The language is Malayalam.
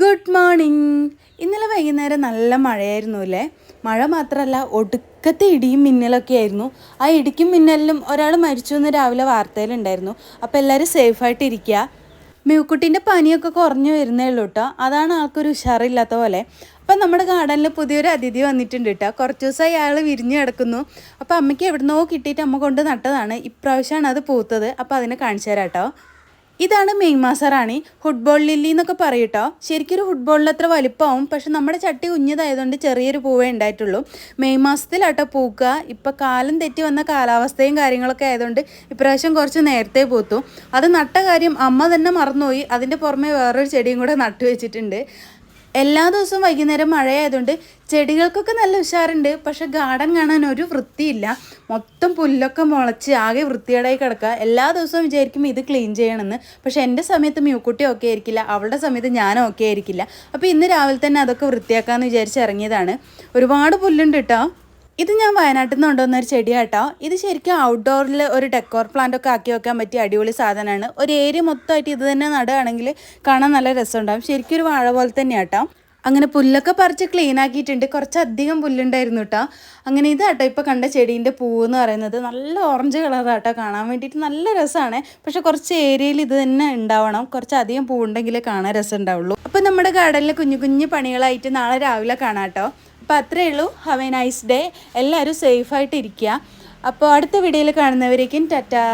ഗുഡ് മോർണിംഗ് ഇന്നലെ വൈകുന്നേരം നല്ല മഴയായിരുന്നു അല്ലേ? മഴ മാത്രമല്ല ഒടുക്കത്തെ ഇടിയും മിന്നലൊക്കെ ആയിരുന്നു. ആ ഇടിക്കും മിന്നലിലും ഒരാൾ മരിച്ചു എന്ന് രാവിലെ വാർത്തയിലുണ്ടായിരുന്നു. അപ്പോൾ എല്ലാവരും സേഫായിട്ട് ഇരിക്കുക പനിയൊക്കെ കുറഞ്ഞു വരുന്നേ ഉള്ളൂ കേട്ടോ അതാണ് ആൾക്കൊരു ഉഷാറില്ലാത്ത പോലെ. അപ്പം നമ്മുടെ ഗാർഡനിൽ പുതിയൊരു അതിഥി വന്നിട്ടുണ്ട് കേട്ടോ കുറച്ച് ദിവസമായി അയാൾ വിരിഞ്ഞു കിടക്കുന്നു. അപ്പോൾ അമ്മയ്ക്ക് എവിടുന്നോ കിട്ടിയിട്ട് അമ്മ കൊണ്ട് നട്ടതാണ്. ഇപ്രാവശ്യമാണ് അത് പൂത്തത്. അപ്പോൾ അതിനെ കാണിച്ചു തരാം കേട്ടോ ഇതാണ് മെയ് മാസറാണി ഫുട്ബോൾ ലില്ലി എന്നൊക്കെ പറയട്ടോ. ശരിക്കും ഒരു ഫുട്ബോളിൽ അത്ര വലിപ്പമാവും. പക്ഷെ നമ്മുടെ ചട്ടി കുഞ്ഞതായതുകൊണ്ട് ചെറിയൊരു പൂവേ ഉണ്ടായിട്ടുള്ളൂ. മെയ് മാസത്തിലാട്ടോ പൂക്കുക. ഇപ്പം കാലം തെറ്റി വന്ന കാലാവസ്ഥയും കാര്യങ്ങളൊക്കെ ആയതുകൊണ്ട് ഇപ്രാവശ്യം കുറച്ച് നേരത്തെ പൂത്തു. അത് നട്ട കാര്യം അമ്മ തന്നെ മറന്നുപോയി. അതിന്റെ പുറമെ വേറൊരു ചെടിയും കൂടെ നട്ടു വെച്ചിട്ടുണ്ട് എല്ലാ ദിവസവും വൈകുന്നേരം മഴയായതുകൊണ്ട് ചെടികൾക്കൊക്കെ നല്ല ഉഷാറുണ്ട്. പക്ഷെ ഗാർഡൻ കാണാൻ ഒരു വൃത്തിയില്ല. മൊത്തം പുല്ലൊക്കെ മുളച്ച് ആകെ വൃത്തികേടായി കിടക്കുക. എല്ലാ ദിവസവും വിചാരിക്കും ഇത് ക്ലീൻ ചെയ്യണമെന്ന്. പക്ഷെ എന്റെ സമയത്ത് മ്യൂക്കുട്ടി ഓക്കെ ആയിരിക്കില്ല. അവളുടെ സമയത്ത് ഞാൻ ഓക്കെ ആയിരിക്കില്ല. അപ്പോൾ ഇന്ന് രാവിലെ തന്നെ അതൊക്കെ വൃത്തിയാക്കാമെന്ന് വിചാരിച്ച് ഇറങ്ങിയതാണ്. ഒരുപാട് പുല്ലുണ്ട് കേട്ടോ. ഇത് ഞാൻ വയനാട്ടിൽ നിന്ന് കൊണ്ടുവന്ന ഒരു ചെടിയാട്ടോ. ഇത് ശരിക്കും ഔട്ട്ഡോറിൽ ഒരു ഡെക്കോർ പ്ലാന്റ് ഒക്കെ ആക്കി വെക്കാൻ പറ്റിയ അടിപൊളി സാധനമാണ്. ഒരു ഏരിയ മൊത്തമായിട്ട് ഇത് തന്നെ നടുകയാണെങ്കിൽ കാണാൻ നല്ല രസമുണ്ടാകും ശരിക്കും ഒരു വാഴ പോലെ തന്നെയാട്ടോ. അങ്ങനെ പുല്ലൊക്കെ പറിച്ച് ക്ലീൻ ആക്കിയിട്ടുണ്ട്. കുറച്ചധികം പുല്ലുണ്ടായിരുന്നു കേട്ടോ അങ്ങനെ ഇതാട്ടോ ഇപ്പോൾ കണ്ട ചെടീന്റെ പൂ എന്ന് പറയുന്നത്. നല്ല ഓറഞ്ച് കളറാട്ടോ കാണാൻ വേണ്ടിയിട്ട്. നല്ല രസമാണ്. പക്ഷെ കുറച്ച് ഏരിയയിൽ ഇത് തന്നെ ഉണ്ടാവണം. കുറച്ചധികം പൂവുണ്ടെങ്കിലേ കാണാൻ രസം ഉണ്ടാവുള്ളൂ അപ്പോൾ നമ്മുടെ ഗാർഡനിലെ കുഞ്ഞു കുഞ്ഞു പണികളായിട്ട് നാളെ രാവിലെ കാണാം കേട്ടോ അപ്പോൾ അത്രയേ ഉള്ളൂ. ഹവ് എ നൈസ് ഡേ എല്ലാവരും സേഫായിട്ട് ഇരിക്കുക അപ്പോൾ അടുത്ത വീഡിയോയിൽ കാണുന്നവരേക്കും ടാറ്റാ.